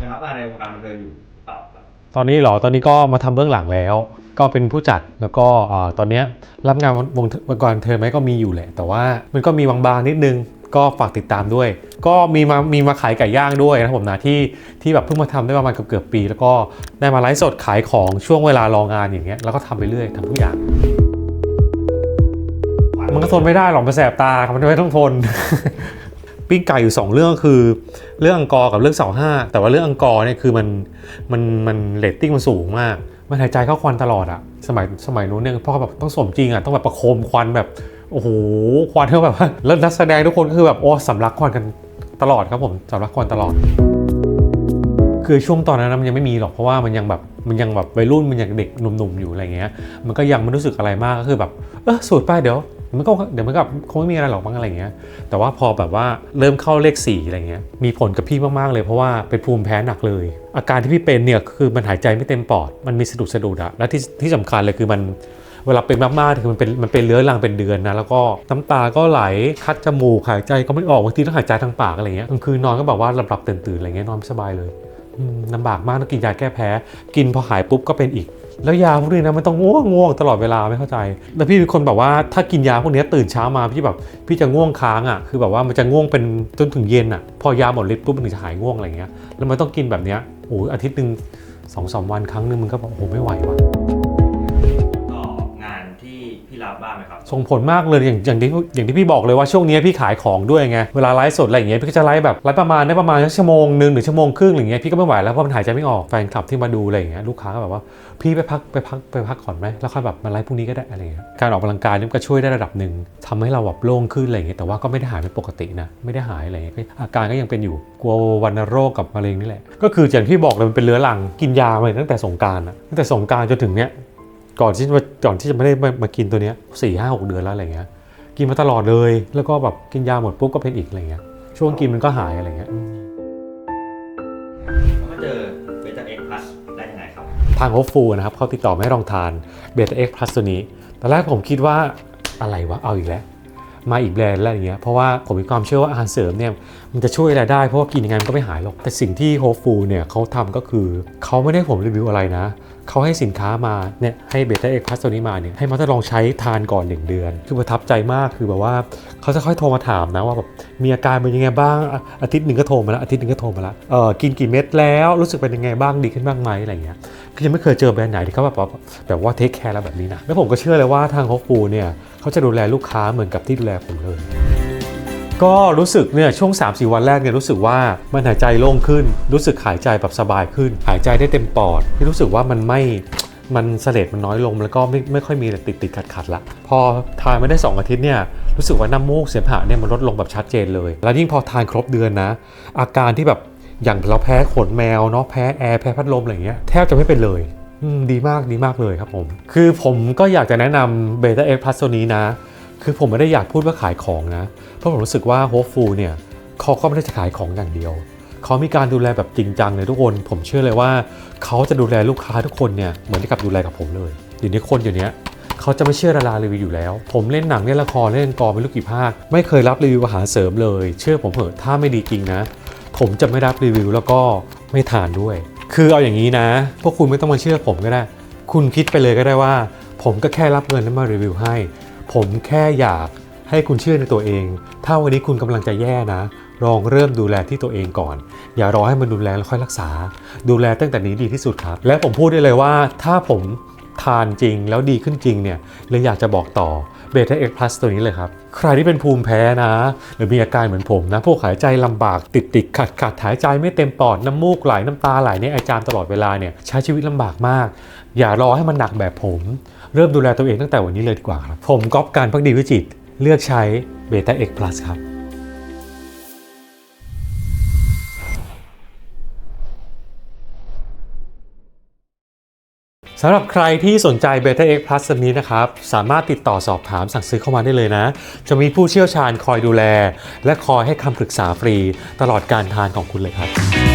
ยังรับงานในวงการบันเทิงอยู่เปล่าครับตอนนี้เหรอ ตอนนี้ก็มาทำเบื้องหลังแล้ว ก็เป็นผู้จัด แล้วก็อ่าตอนเนี้ยรับงานวงวงการบันเทิงไหมก็มีอยู่แหละ แต่ว่ามันก็มีบางๆนิดนึง ก็ฝากติดตามด้วย ก็มีมา มีมาขายไก่ย่างด้วยนะครับผมนะที่ที่แบบเพิ่งมาทำได้ประมาณเกือบเกือบๆปี แล้วก็ได้มาไลฟ์สดขายของช่วงเวลารองานอย่างเงี้ย แล้วก็ทำไปเรื่อยทำทุกอย่าง มันก็ทนไม่ได้หรอกมันแสบตาครับมันไม่ต้องทน ปิ้งไก่อยู่ 2 เรื่องคือ เรื่องอังกอร์กับเรื่องเสาห้าแต่ว่าเรื่องอังกอร์เนี่ยคือมันมันมันเรตติ้งมันสูงมาก มันหายใจเข้าควันตลอดอะสมัยสมัยนู้นเนี่ยเพราะแบบต้องสมจริงอะต้องแบบประโคมควันแบบโอ้โหควันเท่าแบบว่าแล้วนักแสดงทุกคนก็คือแบบโอ้สำลักควันกันตลอดครับผมสำลักควันตลอด คือช่วงตอนนั้นมันยังไม่มีหรอกเพราะว่ามันยังแบบมันยังแบบวัยรุ่นมันยังเด็กหนุ่มๆอยู่อะไรเงี้ยมันก็ยังไม่รู้สึกอะไรมากก็คือแบบเออสูตรไปเดี๋ยว มันก็เดี๋ยวมันก็คงไม่มีอะไรหรอกบ้างอะไรเงี้ย แต่ว่าพอแบบว่าเริ่มเข้าเลข4อะไรเงี้ย มีผลกับพี่มาก ๆ เลยเพราะว่าเป็นภูมิแพ้หนักเลย อาการที่พี่เป็นเนี่ยคือมันหายใจไม่เต็มปอด มันมีสะดุดสะดุดอะและที่ที่สำคัญเลยคือมันเวลาเป็นมากๆคือมันเป็นมันเป็นเรื้อรังเป็นเดือนนะแล้วก็น้ำตาก็ไหลคัดจมูกหายใจก็ไม่ออกบางทีต้องหายใจทางปากอะไรเงี้ยกลางคืนนอนก็แบบว่าหลับๆตื่นๆอะไรเงี้ยนอนไม่สบายเลยลำบากมากต้องกินยาแก้แพ้ กินพอหายปุ๊บก็เป็นอีก แล้วยาพวกนี้นะมันต้องง่วงง่วงตลอดเวลาไม่เข้าใจ แล้วพี่เป็นคนแบบว่าถ้ากินยาพวกนี้ตื่นเช้ามาพี่แบบพี่จะง่วงค้างอะคือแบบว่ามันจะง่วงเป็นจนถึงเย็นอะพอยาหมดฤทธิ์ปุ๊บมันถึงจะหายง่วงอะไรเงี้ยแล้วมันต้องกินแบบเนี้ยโอ้อาทิตย์หนึ่งสองสามวันครั้งหนึ่งมันก็แบบโอ้ไม่ไหวว่ะก็งานที่พี่ รับบ้างไหมครับ ส่งผลมากเลยอย่างอย่างที่อย่างที่พี่บอกเลยว่าช่วงนี้พี่ขายของด้วยไงเวลาไลฟ์สดอะไรอย่างเงี้ยพี่ก็จะไลฟ์แบบไลฟ์ประมาณได้ประมาณสักชั่วโมงหนึ่งหรือชั่วโมงครึ่งอะไรเงี้ยพี่ก็ไม่ไหวแล้วเพราะมันหายใจไม่ออกแฟนคลับที่มาดูอะไรอย่างเงี้ยลูกค้าก็แบบว่าพี่ไปพักไปพักไปพักก่อนไหมแล้วค่อยแบบมาไลฟ์พรุ่งนี้ก็ได้อะไรเงี้ยการออกกำลังกายนี่ก็ช่วยได้ระดับหนึ่งทำให้เราแบบโล่งขึ้นอะไรเงี้ยแต่ว่าก็ไม่ได้หายเป็นปกตินะไม่ได้หายอะไรเงี้ยอาการก็ยังเป็นอยู่กลัววัณโรคกับมะเร็งนี่แหละก็คืออย่างที่บอกเลยมันเป็นเรื้อรังกินยามาตั้งแต่สงการอะตั้งแต่สงการจนถึงเนี้ย ก่อนที่จะมาก่อนที่จะไม่ได้มามากินตัวเนี้ยสี่ห้าหกเดือนแล้วอะไรเงี้ยกินมาตลอดเลย แล้วก็แบบกินยาหมดปุ๊บก็เป็นอีกอะไรเงี้ยช่วงกินมันก็หายอะไรเงี้ยอืมแล้วก็เจอเบต้าเอ็กซ์พลัสได้ยังไงครับ ทางโฮฟูนะครับเขาติดต่อไม่ให้ลองทานเบต้าเอ็กพลัสตัวนี้ตอนแรกผมคิดว่าอะไรวะเอาอีกแล้ว มาอีกแบรนด์แล้วอย่างเงี้ยเพราะว่าผมมีความเชื่อว่าอาหารเสริมเนี่ยมันจะช่วยอะไรได้เพราะว่ากินยังไงมันก็ไม่หายหรอก แต่สิ่งที่โฮฟูเนี่ยเขาทำก็คือเขาไม่ได้ผมรีวิวอะไรนะเขาให้สินค้ามาเนี่ยให้เบต้าเอ็กพลัสตัวนี้มาเนี่ยให้มาทดลองใช้ทานก่อน 1 เดือน คือประทับใจมากคือแบบว่าเขาจะค่อยโทรมาถามนะว่าแบบมีอาการเป็นยังไงบ้างออาทิตย์หนึ่งก็โทรมาแล้วอาทิตย์หนึ่งก็โทรมาแล้วเออกินกี่เม็ดแล้วรู้สึกเป็นยังไงบ้างดีขึ้นบ้างไหมอะไรเงี้ย คือยังไม่เคยเจอแบรนด์ไหนที่เขาแบบแบบว่าเทคแคร์เราแบบนี้นะ แล้วผมก็เชื่อเลยว่าทางฮอฟูเนี่ยเขาจะดูแลลูกค้าเหมือนกับที่ดูแลผมเลย ก็รู้สึกเนี่ยช่วง 3-4 วันแรกเนี่ยรู้สึกว่ามันหายใจโล่งขึ้น รู้สึกหายใจแบบสบายขึ้น หายใจได้เต็มปอดที่รู้สึกว่ามันไม่มันเสลดมันน้อยลงแล้วก็ไม่ไม่ค่อยมีติดติดขัดขัดละ พอทานไม่ได้ 2 อาทิตย์เนี่ยรู้สึกว่าน้ำมูกเสมหะเนี่ยมันลดลงแบบชัดเจนเลย แล้วยิ่งพอทานครบเดือนนะ อาการที่แบบ อย่างเราแพ้ขนแมวเนาะแพ้แอร์แพ้พัดลมอะไรอย่างเงี้ยแทบจะไม่เป็นเลยดีมากดีมากเลยครับผม คือผมก็อยากจะแนะนำเบต้าเอ็กพลัสตัวนี้นะ คือผมไม่ได้อยากพูดว่าขายของนะ เพราะผมรู้สึกว่าโฮฟูเนี่ยเขาก็ไม่ได้จะขายของอย่างเดียว เขามีการดูแลแบบจริงจังเลยทุกคน ผมเชื่อเลยว่าเขาจะดูแลลูกค้าทุกคนเนี่ยเหมือนที่กับดูแลกับผมเลยเดี๋ยวนี้คนอยู่เนี้ยเขาจะไม่เชื่อดารารีวิวอยู่แล้ว ผมเล่นหนังเล่นละครเล่นกองเป็นลูกกี่ภาค ไม่เคยรับรีวิวอาหารเสริมเลย เชื่อผมเถอะถ้าไม่ดีจริงนะ ผมจะไม่รับรีวิวแล้วก็ไม่ทานด้วย คือเอาอย่างนี้นะ พวกคุณไม่ต้องมาเชื่อผมก็ได้ คุณคิดไปเลยก็ได้ว่า ผมก็แค่รับเงินแล้วมารีวิวให้ ผมแค่อยากให้คุณเชื่อในตัวเอง ถ้าวันนี้คุณกำลังจะแย่นะ ลองเริ่มดูแลที่ตัวเองก่อน อย่ารอให้มันดูแลแล้วค่อยรักษา ดูแลตั้งแต่นี้ดีที่สุดครับ และผมพูดได้เลยว่าถ้าผมทานจริงแล้วดีขึ้นจริงเนี่ยเลยอยากจะบอกต่อ เบต้าเอ็กพลัสตัวนี้เลยครับ ใครที่เป็นภูมิแพ้นะ หรือมีอาการเหมือนผมนะ พวกหายใจลำบากติดติดขัดขัดหายใจไม่เต็มปอด น้ำมูกไหลน้ำตาไหลเนี่ยไอจามตลอดเวลาเนี่ยใช้ชีวิตลำบากมาก อย่ารอให้มันหนักแบบผม เริ่มดูแลตัวเองตั้งแต่วันนี้เลยดีกว่าครับ ผมก๊อฟการพักดีวิจิตเลือกใช้เบต้าเอ็กพลัสครับ สำหรับใครที่สนใจ Beta X Plus ตัวนี้นะครับ สามารถติดต่อสอบถามสั่งซื้อเข้ามาได้เลยนะ จะมีผู้เชี่ยวชาญคอยดูแล และคอยให้คำปรึกษาฟรีตลอดการทานของคุณเลยครับ